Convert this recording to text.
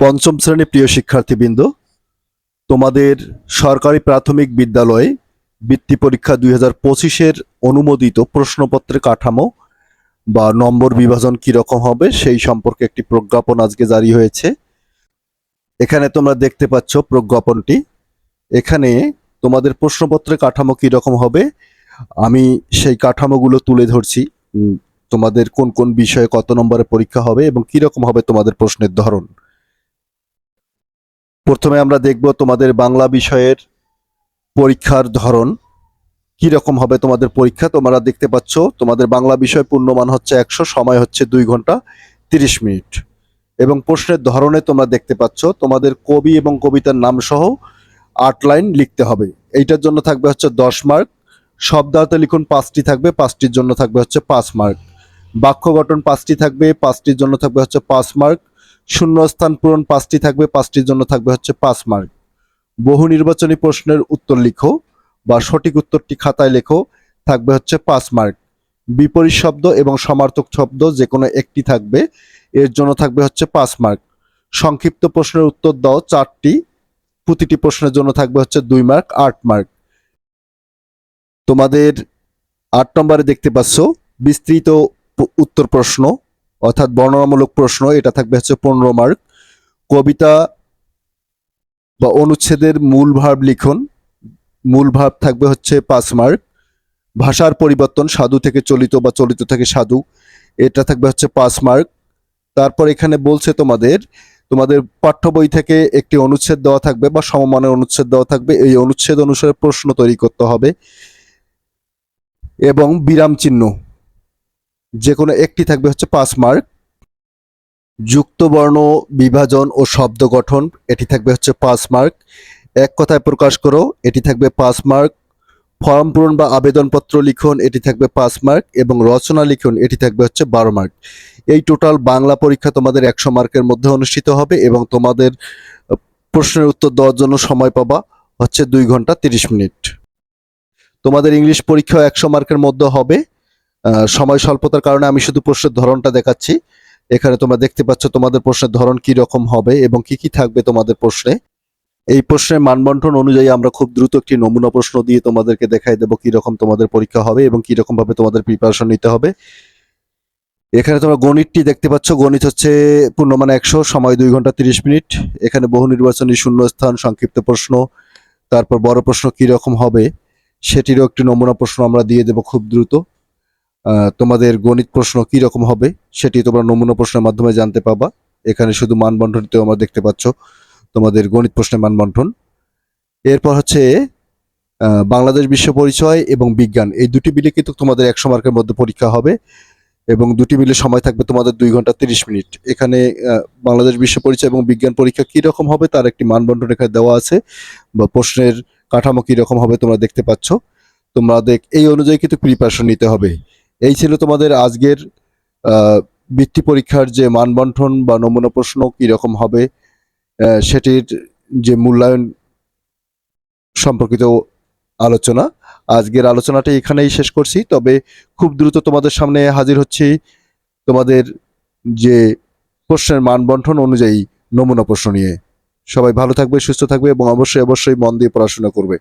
পঞ্চম শ্রেণি প্রিয় শিক্ষার্থীবৃন্দ, তোমাদের সরকারি প্রাথমিক বিদ্যালয়ে বৃত্তি পরীক্ষা দুই হাজার পঁচিশের অনুমোদিত প্রশ্নপত্রের কাঠামো বা নম্বর বিভাজন কীরকম হবে সেই সম্পর্কে একটি প্রজ্ঞাপন আজকে জারি হয়েছে। এখানে তোমরা দেখতে পাচ্ছ প্রজ্ঞাপনটি। এখানে তোমাদের প্রশ্নপত্রের কাঠামো কীরকম হবে, আমি সেই কাঠামোগুলো তুলে ধরছি। তোমাদের কোন কোন বিষয়ে কত নম্বরে পরীক্ষা হবে এবং কীরকম হবে তোমাদের প্রশ্নের ধরন। প্রথমে আমরা দেখব তোমাদের বাংলা বিষয়ের পরীক্ষার ধরন। কি রকম হবে তোমাদের পরীক্ষা? তোমরা দেখতে পাচ্ছ, তোমাদের বাংলা বিষয় পূর্ণমান হচ্ছে একশো, সময় হচ্ছে দুই ঘণ্টা তিরিশ মিনিট। এবং প্রশ্নের ধরনে তোমরা দেখতে পাচ্ছ, তোমাদের কবি এবং কবিতার নাম সহ আট লাইন লিখতে হবে। এইটার জন্য থাকবে হচ্ছে দশ মার্ক। শব্দার্থে লিখুন পাঁচটি থাকবে, পাঁচটির জন্য থাকবে হচ্ছে পাঁচ মার্ক। বাক্য গঠন পাঁচটি থাকবে, পাঁচটির জন্য থাকবে হচ্ছে পাঁচ মার্ক। শূন্যস্থান পূরণ পাঁচটি থাকবে, পাঁচটির জন্য থাকবে হচ্ছে পাঁচ মার্ক। বহু নির্বাচনী প্রশ্নের উত্তর লিখো বা সঠিক উত্তরটি খাতায় লেখো, থাকবে হচ্ছে পাঁচ মার্ক। বিপরীত শব্দ এবং সমার্থক শব্দ যে কোনো একটি থাকবে, এর জন্য থাকবে হচ্ছে পাঁচ মার্ক। সংক্ষিপ্ত প্রশ্নের উত্তর দাও, চারটি। প্রতিটি প্রশ্নের জন্য থাকবে হচ্ছে দুই মার্ক, আট মার্ক। তোমাদের আট নম্বরে দেখতে পাচ্ছ বিস্তৃত উত্তর প্রশ্ন। অর্থাৎ বর্ণনামূলক প্রশ্ন, এটা থাকবে হচ্ছে পনেরো মার্ক। কবিতা বা অনুচ্ছেদের মূল ভাব লিখন। মূল ভাব থাকবে হচ্ছে পাঁচ মার্ক। ভাষার পরিবর্তন, সাধু থেকে চলিত বা চলিত থেকে সাধু, এটা থাকবে হচ্ছে পাঁচ মার্ক। তারপর এখানে বলছে তোমাদের তোমাদের পাঠ্য বই থেকে একটি অনুচ্ছেদ দেওয়া থাকবে বা সমমানের অনুচ্ছেদ দেওয়া থাকবে। এই অনুচ্ছেদ অনুসারে প্রশ্ন তৈরি করতে হবে। এবং বিরাম চিহ্ন। যে কোনো একটি থাকবে হচ্ছে পাঁচ মার্ক। যুক্ত বর্ণ বিভাজন ও শব্দ গঠন, এটি থাকবে হচ্ছে পাঁচ মার্ক। এক কথায় প্রকাশ করো, এটি থাকবে পাঁচ মার্ক। ফর্ম পূরণ বা আবেদনপত্র লিখন, এটি থাকবে পাঁচ মার্ক। এবং রচনা লিখন, এটি থাকবে হচ্ছে বারো মার্ক। এই টোটাল বাংলা পরীক্ষা তোমাদের একশো মার্কের মধ্যে অনুষ্ঠিত হবে এবং তোমাদের প্রশ্নের উত্তর দেওয়ার জন্য সময় পাবা হচ্ছে দুই ঘণ্টা তিরিশ মিনিট। তোমাদের ইংলিশ পরীক্ষা একশো মার্কের মধ্যে হবে। সময় স্বল্পতার কারণে আমি শুধু প্রশ্নের ধরনটা দেখাচ্ছি। এখানে তোমরা দেখতে পাচ্ছ তোমাদের প্রশ্নের ধরন কি রকম হবে এবং কি কি থাকবে তোমাদের প্রশ্নে। এই প্রশ্নের মানবন্টন অনুযায়ী আমরা খুব দ্রুত একটি নমুনা প্রশ্ন দিয়ে তোমাদেরকে দেখাই দেবো রকম তোমাদের পরীক্ষা হবে এবং কি রকম ভাবে তোমাদের প্রিপারেশন নিতে হবে। এখানে তোমরা গণিতটি দেখতে পাচ্ছ। গণিত হচ্ছে পূর্ণমান একশো, সময় দুই ঘণ্টা তিরিশ মিনিট। এখানে বহু নির্বাচনী শূন্যস্থান, সংক্ষিপ্ত প্রশ্ন, তারপর বড় প্রশ্ন কি রকম হবে সেটিরও একটি নমুনা প্রশ্ন আমরা দিয়ে দেবো খুব দ্রুত। তোমাদের গণিত প্রশ্ন কি রকম হবে সেটি তোমরা নমুনা প্রশ্নের মাধ্যমে জানতে পাবা। এখানে শুধু মানবন্টনতেও আমরা দেখতে পাচ্ছ তোমাদের গণিত প্রশ্নের মানবন্টন। এরপর হচ্ছে বাংলাদেশ বিশ্ব পরিচয় এবং বিজ্ঞান। এই দুটি মিলে কিন্তু তোমাদের একশো মার্কের মধ্যে পরীক্ষা হবে এবং দুটি মিলে সময় থাকবে তোমাদের দুই ঘণ্টা তিরিশ মিনিট। এখানে বাংলাদেশ বিশ্ব পরিচয় এবং বিজ্ঞান পরীক্ষা কি রকম হবে তার একটি মানবন্টন এখানে দেওয়া আছে বা প্রশ্নের কাঠামো কি রকম হবে তোমরা দেখতে পাচ্ছ। তোমাদের এই অনুযায়ী কিন্তু প্রিপারেশন নিতে হবে। এই ছিল তোমাদের আজকের বৃত্তি পরীক্ষার যে মানবন্টন বা নমুনা প্রশ্ন কি রকম হবে সেটির যে মূল্যায়ন সম্পর্কিত আলোচনা। আজকের আলোচনাটা এখানেই শেষ করছি, তবে খুব দ্রুত তোমাদের সামনে হাজির হচ্ছি তোমাদের যে প্রশ্নের মানবন্টন অনুযায়ী নমুনা প্রশ্ন নিয়ে। সবাই ভালো থাকবে, সুস্থ থাকবে এবং অবশ্যই অবশ্যই মন দিয়ে পড়াশোনা করবে।